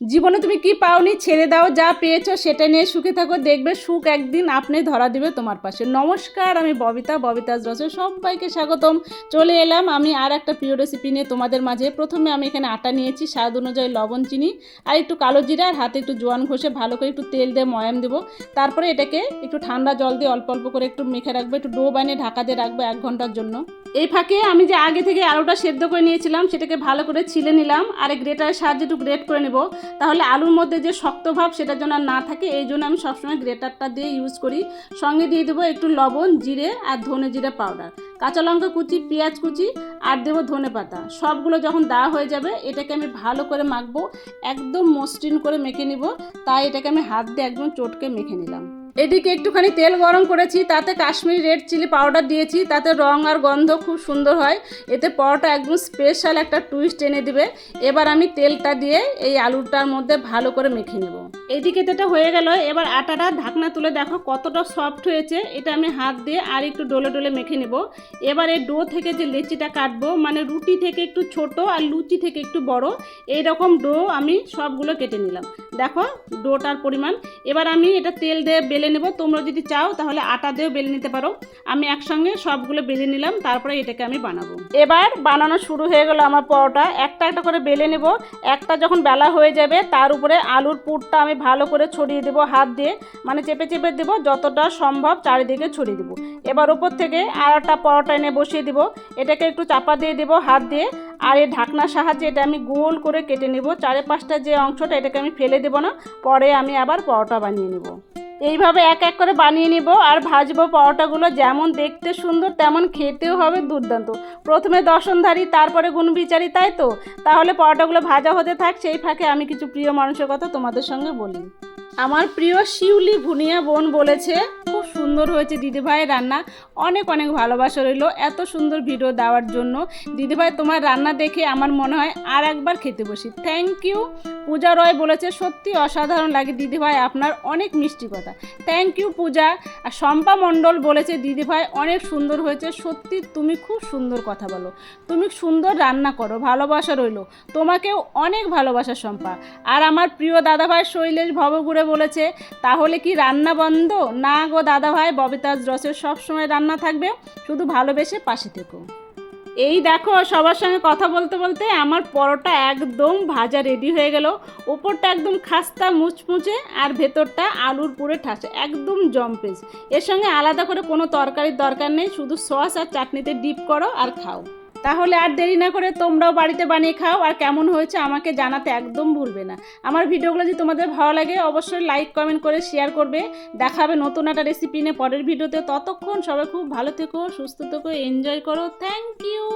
জীবনে তুমি কি পাওনি? ছেড়ে দাও, যা পেয়েছ সেটা নিয়ে সুখে থাকো। দেখবে সুখ একদিন আপনি ধরা দিবে তোমার পাশে। নমস্কার, আমি ববিতা ববিতাজ রসে সবাইকে স্বাগতম। চলে এলাম আমি আর একটা প্রিয় রেসিপি নিয়ে তোমাদের মাঝে। প্রথমে আমি এখানে আটা নিয়েছি, স্বাদ অনুযায়ী লবণ, চিনি, আর একটু কালো জিরা, আর হাতে একটু জোয়ান ঘষে ভালো করে একটু তেল দিয়ে ময়াম দেবো। তারপরে এটাকে একটু ঠান্ডা জল দিয়ে অল্প অল্প করে একটু মেখে রাখব। একটু ডো বানিয়ে ঢাকা দিয়ে রাখব এক ঘণ্টার জন্য। এই ফাঁকে আমি যে আগে থেকে আলুটা সেদ্ধ করে নিয়েছিলাম, সেটাকে ভালো করে ছিলে নিলাম, আর গ্রেটারের সাহায্যে একটু গ্রেট করে নেব। তাহলে আলুর মধ্যে যে শক্ত ভাব জন্য আর না থাকে, এই জন্য আমি সবসময় গ্রেটারটা দিয়ে ইউজ করি। সঙ্গে দিয়ে দেবো একটু লবণ, জিরে আর ধনে জিরে পাউডার। কাঁচা লঙ্কা কুচি, পেঁয়াজ কুচি, আর দেবো ধনে পাতা। সবগুলো যখন দেওয়া হয়ে যাবে, এটাকে আমি ভালো করে মাখবো, একদম মসৃণ করে মেখে নিব। তাই এটাকে আমি হাত দিয়ে একদম চটকে মেখে নিলাম। এদিকে একটুখানি তেল গরম করেছি, তাতে কাশ্মীরি রেড চিলি পাউডার দিয়েছি, তাতে রং আর গন্ধ খুব সুন্দর হয়। এতে পরোটা একদম স্পেশাল একটা টুইস্ট এনে দিবে। এবার আমি তেলটা দিয়ে এই আলুটার মধ্যে ভালো করে মেখে নেব। এদিকে তো এটা হয়ে গেল, এবার আটাটা ঢাকনা তুলে দেখো কতটা সফট হয়েছে। এটা আমি হাত দিয়ে আর একটু ডলে ডলে মেখে নেব। এবার এই ডো থেকে যে লেচিটা কাটবো মানে রুটি থেকে একটু ছোট আর লুচি থেকে একটু বড় এই রকম ডো আমি সবগুলো কেটে নিলাম। দেখো, ডোটার পরিমাণ। এবার আমি এটা তেল দিয়ে বেলে নেব। তোমরা যদি চাও, তাহলে আটা দিয়েও বেলে নিতে পারো। আমি একসঙ্গে সবগুলো বেলে নিলাম, তারপরে এটাকে আমি বানাবো। এবার বানানো শুরু হয়ে গেল আমার পরোটা। একটা একটা করে বেলে নেব। একটা যখন বেলা হয়ে যাবে, তার উপরে আলুর পুরটা আমি ভালো করে ছড়িয়ে দেবো হাত দিয়ে। মানে চেপে চেপে দেবো, যতটা সম্ভব চারিদিকে ছড়িয়ে দেবো। এবার উপর থেকে আর একটা পরোটা এনে বসিয়ে দিব। এটাকে একটু চাপা দিয়ে দেবো হাত দিয়ে। আর এই ঢাকনার সাহায্যে এটা আমি গোল করে কেটে নেব। চারে পাঁচটা যে অংশটা, এটাকে আমি ফেলে দেবো না। পরে আমি আবার পরোটা বানিয়ে নেব। এইভাবে এক এক করে বানিয়ে নিব আর ভাজবো পরোটাগুলো। যেমন দেখতে সুন্দর, তেমন খেতেও হবে দুর্দান্ত। প্রথমে দর্শনধারী তারপরে গুণবিচারী, তাই তো? তাহলে পরোটাগুলো ভাজা হতে থাক। সেই ফাঁকে আমি কিছু প্রিয় মানুষের কথা তোমাদের সঙ্গে বলি। আমার প্রিয় শিউলি ভুনিয়া বোন বলেছে খুব সুন্দর হয়েছে দিদিভাইয়ের রান্না। অনেক অনেক ভালোবাসা রইল এত সুন্দর ভিডিও দেওয়ার জন্য। দিদিভাই, তোমার রান্না দেখে আমার মনে হয় আর একবার খেতে বসি। থ্যাংক ইউ পূজা রয় বলেছে, সত্যি অসাধারণ লাগে দিদিভাই, আপনার অনেক মিষ্টি কথা। Thank you Puja. আর শম্পা মণ্ডল বলেছে, দিদিভাই, অনেক সুন্দর হয়েছে। সত্যি তুমি খুব সুন্দর কথা বলো। তুমি সুন্দর রান্না করো, ভালোবাসা রইল। তোমাকেও অনেক ভালোবাসা শম্পা। আর আমার প্রিয় দাদাভাই শৈলেশ ভবগুড়ে বলেছে, তাহলে কি রান্না বন্ধ? না গো দাদাভাই ববিতাজ রসের সবসময় রান্না থাকবে। শুধু ভালোবেসে পাশে থেকো। এই দেখো, সবার সঙ্গে কথা বলতে বলতে আমার পরোটা একদম ভাজা রেডি হয়ে গেল। ওপরটা একদম খাস্তা মুচমুচে আর ভেতরটা আলুর পুরে ঠাসে, একদম জম্পেজ। এর সঙ্গে আলাদা করে কোনো তরকারির দরকার নেই, শুধু সস আর চাটনিতে ডিপ করো আর খাও। তাহলে আর দেরি না করে তোমরাও বাড়িতে বানিয়ে খাও আর কেমন হয়েছে আমাকে জানাতে একদম ভুলবে না। আমার ভিডিওগুলো যদি তোমাদের ভালো লাগে, অবশ্যই লাইক কমেন্ট করে শেয়ার করবে। দেখাবে নতুন একটা রেসিপি নিয়ে পরের ভিডিওতে। ততক্ষণ সবাই খুব ভালো থেকো, সুস্থ থেকো এনজয় করো। Thank you